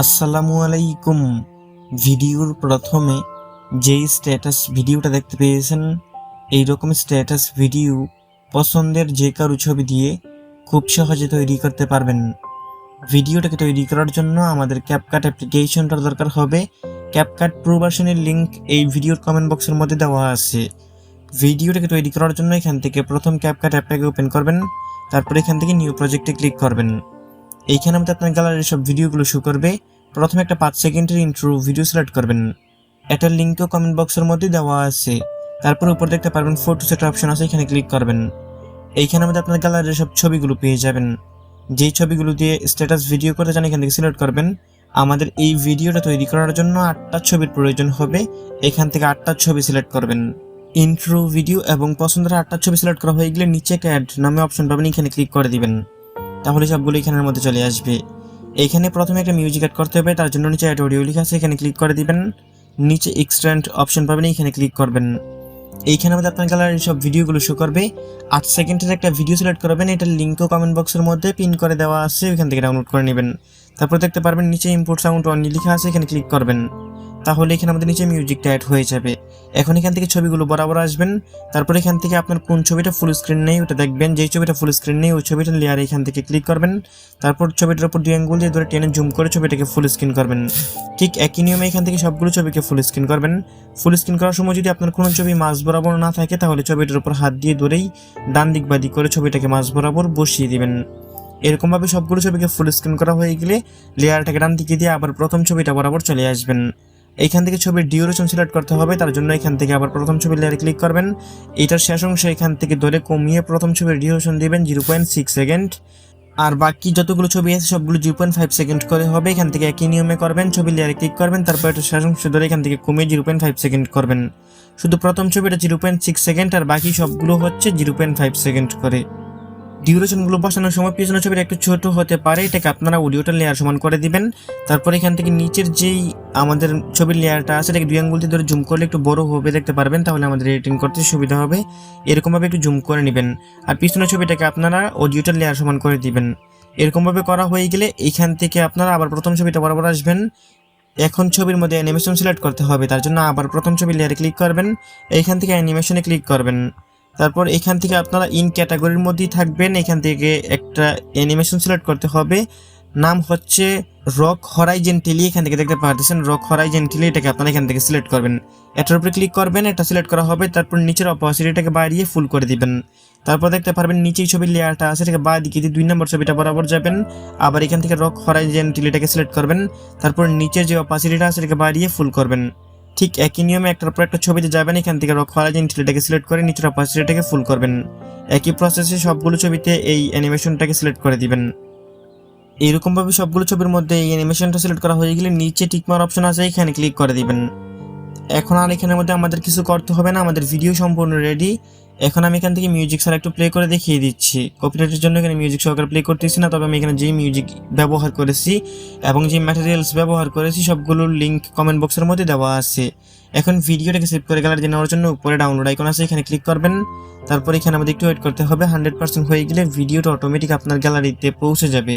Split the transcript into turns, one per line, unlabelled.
আসসালামু আলাইকুম। ভিডিওর প্রথমে যেই স্ট্যাটাস ভিডিওটা দেখতে পেয়েছেন এই রকম স্ট্যাটাস ভিডিও পছন্দের যে কারও ছবি দিয়ে খুব সহজে তৈরি করতে পারবেন। ভিডিওটাকে তৈরি করার জন্য আমাদের ক্যাপকাট অ্যাপ্লিকেশনটার দরকার হবে। ক্যাপকাট প্রো ভার্সনের লিঙ্ক এই ভিডিওর কমেন্ট বক্সের মধ্যে দেওয়া আছে। ভিডিওটাকে তৈরি করার জন্য এখান থেকে প্রথম ক্যাপকাট অ্যাপটাকে ওপেন করবেন, তারপর এখান থেকে নিউ প্রজেক্টে ক্লিক করবেন। এইখানে আমাদের আপনার গ্যালারির সব ভিডিওগুলো শো করবে। প্রথমে একটা পাঁচ সেকেন্ডের ইন্ট্রো ভিডিও সিলেক্ট করবেন। এটার লিঙ্কও কমেন্ট বক্সের মধ্যে দেওয়া আছে। তারপর উপর দেখতে পারবেন ফটো সেট অপশন আছে, এখানে ক্লিক করবেন। এইখানে আমাদের আপনার গ্যালারির সব ছবিগুলো পেয়ে যাবেন। যেই ছবিগুলো দিয়ে স্ট্যাটাস ভিডিও করতে চান, এখান থেকে সিলেক্ট করবেন। আমাদের এই ভিডিওটা তৈরি করার জন্য আটটা ছবির প্রয়োজন হবে। এখান থেকে আটটা ছবি সিলেক্ট করবেন। ইন্ট্রো ভিডিও এবং পছন্দের আটটা ছবি সিলেক্ট করা হয়ে গেলে নিচে ক্যাড নামে অপশন পাবেন, এখানে ক্লিক করে দিবেন। তাহলে সবগুলো এখানের মধ্যে চলে আসবে। এখানে প্রথমে একটা মিউজিক অ্যাড করতে হবে, তার জন্য নিচে অ্যাড অডিও লেখা আছে, এখানে ক্লিক করে দিবেন। নিচে এক্সট্যান্ট অপশন পাবেন, এখানে ক্লিক করবেন। এইখানে আমাদের আপনার গ্যালারির সব ভিডিওগুলো শো করবে। আট সেকেন্ডের একটা ভিডিও সিলেক্ট করবেন এটার লিঙ্কও কমেন্ট বক্সের মধ্যে পিন করে দেওয়া আছে, ওইখান থেকে ডাউনলোড করে নেবেন। তারপর দেখতে পারবেন, নিচে ইম্পোর্ট সাউন্ড অনলি লেখা আছে, এখানে ক্লিক করবেন। তাহলে এখানে আমাদের নিচে মিউজিকটা অ্যাড হয়ে যাবে। এখন এখান থেকে ছবিগুলো বরাবর আসবেন। তারপর এখান থেকে আপনার কোন ছবিটা ফুল স্ক্রিন নেই, ওটা দেখবেন। যেই ছবিটা ফুল স্ক্রিন নেই, ওই ছবিটা লেয়ার এখান থেকে ক্লিক করবেন। তারপর ছবিটার উপর দুই আঙ্গুল দিয়ে ধরে টেনে জুম করে ছবিটাকে ফুল স্ক্রিন করবেন। ঠিক একই নিয়মে এখান থেকে সবগুলো ছবিকে ফুল স্ক্রিন করবেন। ফুল স্ক্রিন করার সময় যদি আপনার কোনো ছবি মাঝ বরাবর না থাকে, তাহলে ছবিটার উপর হাত দিয়ে ধরেই ডান দিক বা দিক করে ছবিটাকে মাঝ বরাবর বসিয়ে দিবেন। এরকমভাবে সবগুলো ছবিকে ফুল স্ক্রিন করা হয়ে গেলে লেয়ারটাকে ডান দিকে দিয়ে আবার প্রথম ছবিটা বরাবর চলে আসবেন। এইখান থেকে ছবির ডিউরেশন সিলেক্ট করতে হবে, তার জন্য এখান থেকে আবার প্রথম ছবির লেয়ারে ক্লিক করবেন। এটার শেষ অংশ এখান থেকে ধরে কমিয়ে প্রথম ছবির ডিউরেশন দিবেন জিরো পয়েন্ট সিক্স সেকেন্ড আর বাকি যতগুলো ছবি আছে, সবগুলো জিরো পয়েন্ট ফাইভ সেকেন্ড করে হবে। এখান থেকে একই নিয়মে করবেন ছবি লেয়ারে ক্লিক করবেন, তারপর এটা শেষ অংশ ধরে এখান থেকে কমিয়ে জিরো পয়েন্ট ফাইভ সেকেন্ড করবেন। শুধু প্রথম ছবিটা জিরো পয়েন্ট সিক্স সেকেন্ড আর বাকি সবগুলো হচ্ছে জিরো পয়েন্ট ফাইভ সেকেন্ড করে। ডিউরেশনগুলো বসানোর সময় পিছনের ছবিটা একটু ছোট হতে পারে, এটাকে আপনারা অডিওটা লেয়ার সমান করে দিবেন। তারপর এখান থেকে নিচের যেই আমাদের ছবির লেয়ারটা আছে এটাকে দুই আঙ্গুল দিয়ে ধরে জুম করলে একটু বড় হবে, দেখতে পারবেন, তাহলে আমাদের এডিটিং করতে সুবিধা হবে। এরকমভাবে একটু জুম করে নেবেন। আর পিছনের ছবিটাকে আপনারা অডিওটার লেয়ার সমান করে দিবেন। এরকমভাবে করা হয়ে গেলে এইখান থেকে আপনারা আবার প্রথম ছবিটা বরাবর আসবেন। এখন ছবির মধ্যে অ্যানিমেশন সিলেক্ট করতে হবে, তার জন্য আবার প্রথম ছবি লেয়ারে ক্লিক করবেন। এইখান থেকে অ্যানিমেশনে ক্লিক করবেন। তারপর এখান থেকে আপনারা ইন ক্যাটাগরির মধ্যেই থাকবেন। এখান থেকে একটা অ্যানিমেশন সিলেক্ট করতে হবে। নাম হচ্ছে রক হরাইজেন্টালি এখান থেকে দেখতে পাচ্ছেন রক হরাইজেন্টালি এটাকে আপনারা এখান থেকে সিলেক্ট করবেন। এটার উপরে ক্লিক করবেন, এটা সিলেক্ট করা হবে, তারপর নিচের অপোসিটিটাকে বাড়িয়ে ফুল করে দিবেন। তারপর দেখতে পারবেন নিচেই ছবির লেয়ারটা আছে, এটাকে বা দিয়ে দুই নম্বর ছবিটা বরাবর যাবেন। আবার এখান থেকে রক হরাইজেন্টালিটাকে সিলেক্ট করবেন, তারপর নিচের যে অপাসিটিটা আছে, এটাকে বাড়িয়ে ফুল করবেন। ঠিক একই নিয়মে একটার পর একটা ছবিতে যাবেন, এখান থেকে রক হরাইজেন টিলেটাকে সিলেক্ট করে নিচের অপাসিটিটাকে ফুল করবেন। একই প্রসেসে সবগুলো ছবিতে এই অ্যানিমেশনটাকে সিলেক্ট করে দিবেন। এইরকমভাবে সবগুলো ছবির মধ্যে এই অ্যানিমেশনটা সিলেক্ট করা হয়ে গেলে নিচে টিকমার অপশন আছে, এখানে ক্লিক করে দিবেন। এখন আর এখানের মধ্যে আমাদের কিছু করতে হবে না, আমাদের ভিডিও সম্পূর্ণ রেডি এখন আমি এখান থেকে মিউজিক ছাড়া একটু প্লে করে দেখিয়ে দিচ্ছি। কপিরাইটের জন্য এখানে মিউজিক সহকারে প্লে করতেছি না, তবে আমি এখানে যেই মিউজিক ব্যবহার করেছি এবং যে ম্যাটেরিয়ালস ব্যবহার করেছি সবগুলোর লিঙ্ক কমেন্ট বক্সের মধ্যে দেওয়া আছে। এখন ভিডিওটাকে সেভ করে গ্যালারিতে নেওয়ার জন্য উপরে ডাউনলোড আইকন আছে, এখানে ক্লিক করবেন। তারপর এখানে আমাদের একটু ওয়েট করতে হবে। হান্ড্রেড পার্সেন্ট হয়ে গেলে ভিডিওটা অটোমেটিক আপনার গ্যালারিতে পৌঁছে যাবে।